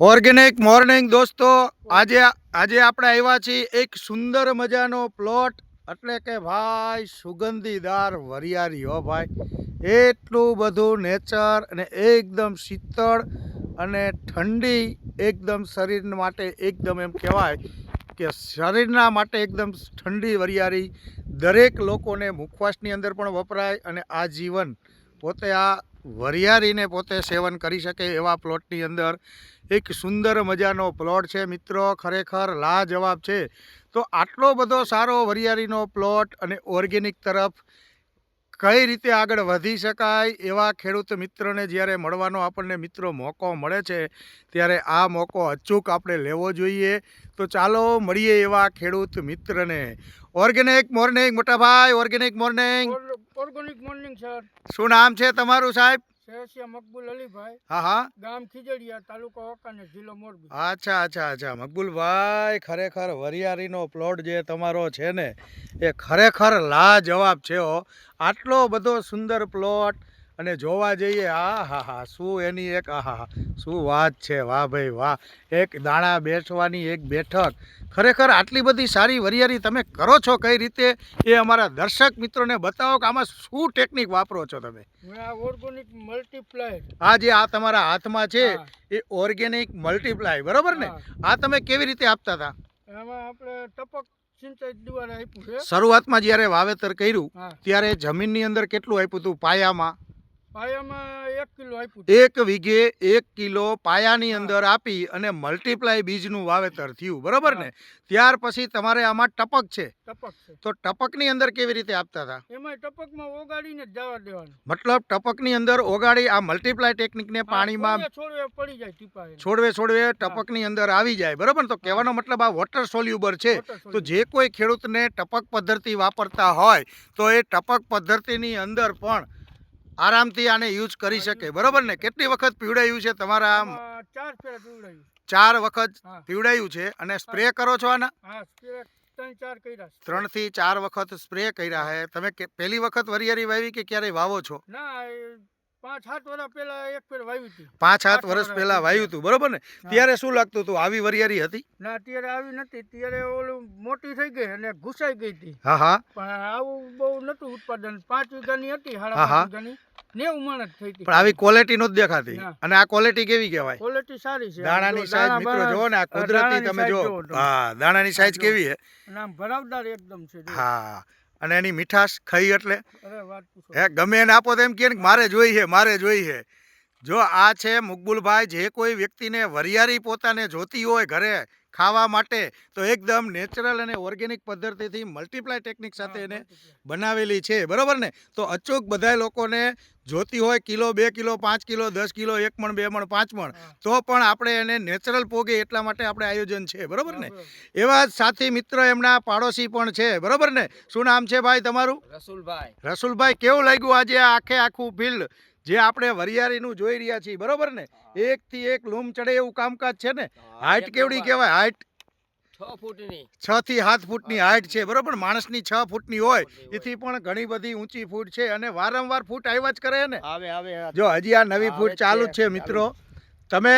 Organic morning દોસ્તો, આજે આજે આપણે આવ્યા છીએ એક સુંદર મજાનો પ્લોટ. એટલે કે ભાઈ, સુગંધીદાર વરિયાળી હો ભાઈ. એટલું બધું નેચર અને એકદમ શીતળ અને ઠંડી એકદમ શરીર માટે એકદમ એમ કહેવાય કે શરીરના માટે એકદમ ઠંડી વરિયાળી દરેક લોકોને મુખવાસની અંદર પણ વપરાય અને આ જીવન પોતે આ વરિયાળીને પોતે સેવન કરી શકે એવા પ્લોટની અંદર એક સુંદર મજાનો પ્લોટ છે. મિત્રો, ખરેખર લાજવાબ છે. તો આટલો બધો સારો વરિયાળીનો પ્લોટ અને ઓર્ગેનિક તરફ કઈ રીતે આગળ વધી શકાય એવા ખેડૂત મિત્રને જ્યારે મળવાનો આપણને મિત્રો મોકો મળે છે, ત્યારે આ મોકો અચૂક આપણે લેવો જોઈએ. તો ચાલો મળીએ એવા ખેડૂત મિત્રને. ઓર્ગેનિક મોર્નિંગ, મોટાભાઈ, organic morning. Organic morning sir શું નામ છે તમારું સાહેબ? શેરસિયા મકબૂલ અલીભાઈ. હા હા. ગામ ખીજડીયા તાલુકો વાંકાનેર જિલ્લો મોરબી. અચ્છા અચ્છા અચ્છા. મકબૂલભાઈ ખરેખર વરિયાળીનો પ્લોટ જે તમારો છે ને એ ખરેખર લાજવાબ છે હો. આટલો બધો સુંદર પ્લોટ અને જોવા જઈએ આ હા હા શું એની એક હા શું વાત છે? વાહ ભાઈ વાહ. એક દાણા બેસવાની એક બેઠક. ખરેખર આટલી બધી સારી વરિયાળી તમે કરો છો કઈ રીતે? એ અમારા દર્શક મિત્રોને બતાવો કે આમાં શું ટેકનિક વાપરો છો તમે? આ ઓર્ગેનિક મલ્ટીપ્લાય આ જે આ તમારા હાથમાં છે એ ઓર્ગેનિક મલ્ટીપ્લાય બરાબર ને? આ તમે કેવી રીતે આપતા હતા? એમાં આપણે ટપક શરૂઆતમાં જ્યારે વાવેતર કર્યું ત્યારે જમીનની અંદર કેટલું આપ્યું હતું? પાયામાં? એક વીઘે એક કિલો પાયાની અંદર આપી અને મલ્ટીપ્લાય બીજનું વાવેતર થયું. બરોબર ને? ત્યાર પછી તમારે આમાં ટપક છે. તો ટપકની અંદર કેવી રીતે આપતા હતા? એમાં ટપકમાં ઓગાડીને જવા દેવાનું. મતલબ ટપકની અંદર ઓગાડી આ મલ્ટીપ્લાય ટેકનિકને પાણીમાં પડી જાય છોડવે છોડવે ટપકની અંદર આવી જાય. બરોબર તો કહેવાનો મતલબ આ વોટર સોલ્યુબર છે. તો જે કોઈ ખેડૂતને ટપક પદ્ધતિ વાપરતા હોય તો એ ટપક પદ્ધતિની અંદર પણ આરામથી આને યુઝ કરી શકે. બરોબર ને? કેટલી વખત પીવડાયું છે તમારા આમ? ચાર ફેરા પીવડાવ્યું ચાર વખત પીવડાયું છે અને સ્પ્રે કરો છો આના? ત્રણથી ચાર વખત સ્પ્રે કર્યા છે તમે પહેલી વખત વરિયારી વાવી કે ક્યારેય વાવો છો? ના પાંચ સાત વર્ષ પહેલા એક ફેર હતી. પાંચ સાત વર્ષ વર્ષ પહેલા પહેલા. વાવ્યું હતું બરોબર ને? ત્યારે શું લાગતું હતું? આવી વરિયારી હતી? ના અત્યારે આવી નથી ત્યારે ઓલું મોટી થઈ ગઈ અને ઘુસાઈ ગઈ હતી. હા હા. પણ આવું બહુ નતું ઉત્પાદન. પાંચ વીઘાની હતી સાડા પાંચ વીઘાની. નેવું મણ થઈ હતી. પણ આવી ક્વોલિટી નો જ દેખાતી અને આ ક્વોલિટી કેવી કહેવાય? ક્વોલિટી સારી છે. દાણાની જો સાઈઝ મિત્રો જો ને આ કુદરતી તમે જો હા દાણાની સાઈઝ કેવી છે? ભરાવદાર એકદમ છે હા. અને એની મીઠાશ ખાઈ એટલે હે ગમે એને આપો તો એમ કહે મારે જોઈ છે મારે જોઈ છે જો આ છે મુકબુલભાઈ જે કોઈ વ્યક્તિને વરિયાળી પોતાને જોતી હોય ઘરે ખાવા માટે તો એકદમ નેચરલ અને ઓર્ગેનિક પદ્ધતિથી મલ્ટીપ્લાય ટેકનિક સાથે એને બનાવેલી છે. બરાબર ને? તો અચૂક બધા લોકોને જોતી હોય કિલો બે કિલો પાંચ કિલો દસ કિલો એક મણ બે મણ પાંચ મણ તો પણ આપણે એને નેચરલ પોગે એટલા માટે આપણે આયોજન છે. બરાબર ને? એવા જ સાથી મિત્ર એમના પાડોશી પણ છે. બરાબર ને? શું નામ છે ભાઈ તમારું? રસુલભાઈ. રસુલભાઈ કેવું લાગ્યું આજે આખે આખું ફિલ્ડ જે આપણે વરિયાળીનું જોઈ રહ્યા છીએ બરોબર ને? એક થી એક લૂમ ચડે એવું કામકાજ છે ને? હાઈટ કેવડી કહેવાય? હાઈટ છ થી સાત ફૂટની હાઈટ છે બરોબર? માણસની છ ફૂટની હોય એથી પણ ઘણી બધી ઊંચી ફૂટ છે અને વારંવાર ફૂટ આવ્યા જ કરે ને? જો હજી આ નવી ફૂટ ચાલુ જ છે મિત્રો. તમે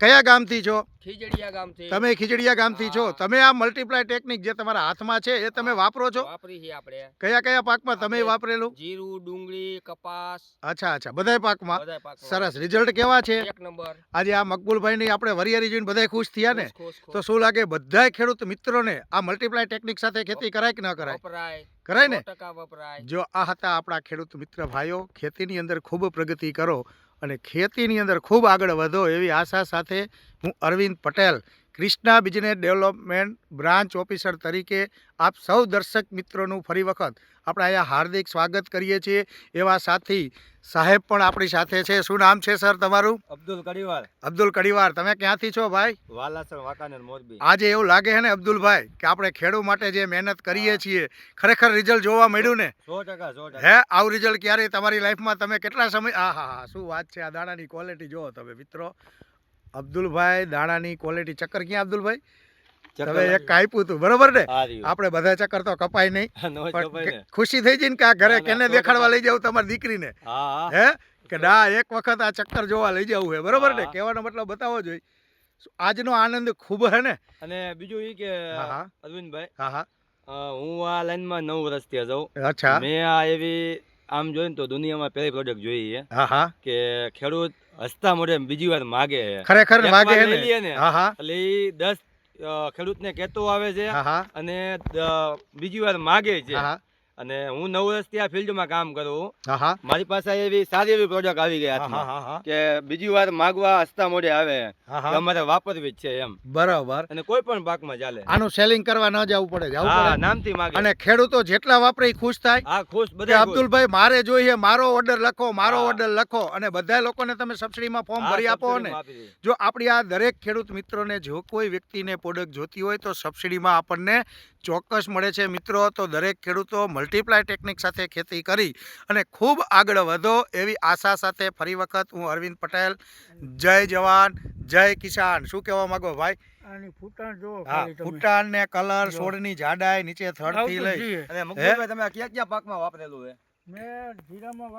કયા ગામથી છો? ખીજડીયા ગામથી તમે ખીજડીયા ગામથી છો. તમે આ મલ્ટીપ્લાય ટેકનિક જે તમારા હાથમાં છે એ તમે વાપરો છો? વાપરી છે આપણે. કયા કયા પાકમાં તમે વાપરેલું? જીરું ડુંગળી કપાસ. અચ્છા અચ્છા બધાય પાકમાં? સરસ. રિઝલ્ટ કેવા છે? એક નંબર. આજે આ મકબુલભાઈની આપણે વરિયારી જોઈને બધાય ખુશ થયા ને? તો શું લાગે? બધાય ખેડૂત મિત્રોને આ મલ્ટીપ્લાય ટેકનિક સાથે ખેતી કરાય કે ન કરાય? વપરાય. કરાય ને? જો આ હતા આપણા ખેડૂત મિત્ર ભાઈઓ ખેતીની અંદર ખૂબ પ્રગતિ કરો અને ખેતીની અંદર ખૂબ આગળ વધો એવી આશા સાથે હું Arvind Patel Krishna business development branch officer તરીકે આપ સૌ દર્શક મિત્રોનું ફરી વખત આપણે અહીંયા હાર્દિક સ્વાગત કરીએ છીએ. એવા સાથી સાહેબ પણ આપણી સાથે છે. શું નામ છે સર તમારું? અબ્દુલ કડીવાર. અબ્દુલ કડીવાર તમે ક્યાંથી છો ભાઈ? વાલાસણ વાંકાનેર મોરબી. આજે એવું લાગે છે ને અબ્દુલભાઈ કે આપણે ખેડૂત માટે જે મહેનત કરીએ છીએ ખરેખર રિઝલ્ટ જોવા મળ્યું ને? સો ટકા સો હે આવું રિઝલ્ટ ક્યારેય તમારી લાઈફમાં તમે કેટલા સમય આ હા હા શું વાત છે આ દાણાની ક્વોલિટી જુઓ તમે મિત્રો. અબ્દુલભાઈ દાણાની ક્વોલિટી ચક્કર ક્યાં અબ્દુલભાઈ? તમે એક કાપ્યું હતું બરોબર ને? આપણે બધા ચક્કર તો કપાય નહીં ખુશી થઈ જઈને કે આ ઘરે કેને દેખાડવા લઈ જાવ તમારી દીકરીને? હે કે ના એક વખત આ ચક્કર જોવા લઈ જવું છે બરોબર ને? કહેવાનો મતલબ બતાવો જોઈએ આજનો આનંદ ખૂબ હે ને? અને બીજું એ કે હા હા. અરવિંદભાઈ હા હા. હું આ લાઈનમાં નવ વર્ષથી જાઉં અચ્છા. મેં આ એવી આમ જોઈને તો દુનિયામાં પહેલી પ્રોડક્ટ જોઈ છે. હા હા. કે ખેડૂત હસતા મોઢે બીજી વાર માગે ખરેખર હે. હા હા. એટલે દસ ખેડૂતને કહેતો આવે છે અને બીજી વાર માગે છે. અને હું નવ વર્ષથી આ ફિલ્ડમાં કામ કરું મારી પાસે એવી સારી એવી પ્રોડક્ટ આવી ગયા કે બીજી વાર માગવા હસતા મોઢે આવે અમારે વાપરવી જ છે એમ. બરાબર. અને કોઈ પણ પાકમાં ચાલે. આનું સેલિંગ કરવા ન જવું પડે જવું પડે. નામથી માગે. અને ખેડૂતો જેટલા વાપરે ખુશ થાય હા ખુશ બધા અબ્દુલભાઈ મારે જોઈએ મારો ઓર્ડર લખો મારો ઓર્ડર લખો. અને બધા લોકોને તમે સબસિડીમાં ફોર્મ ભરી આપો ને. જો આપણી આ દરેક ખેડૂત મિત્રોને જો કોઈ વ્યક્તિને પ્રોડક્ટ જોતી હોય તો સબસિડીમાં આપણને ચોક્કસ મળે છે. મિત્રો તો દરેક ખેડૂતો મલ્ટીપ્લાય ટેકનિક સાથે ખેતી કરી અને ખૂબ આગળ વધો એવી આશા સાથે ફરી વખત હું અરવિંદ પટેલ જય જવાન જય કિસાન. શું કહેવા માંગો ભાઈ? આની ફૂટાણ ને કલર. છોડની જાડાઈ નીચે થડથી થી લઈ અને તમે ક્યાં ક્યાં પાકમાં વાપરેલું છે? મેં જીરામાં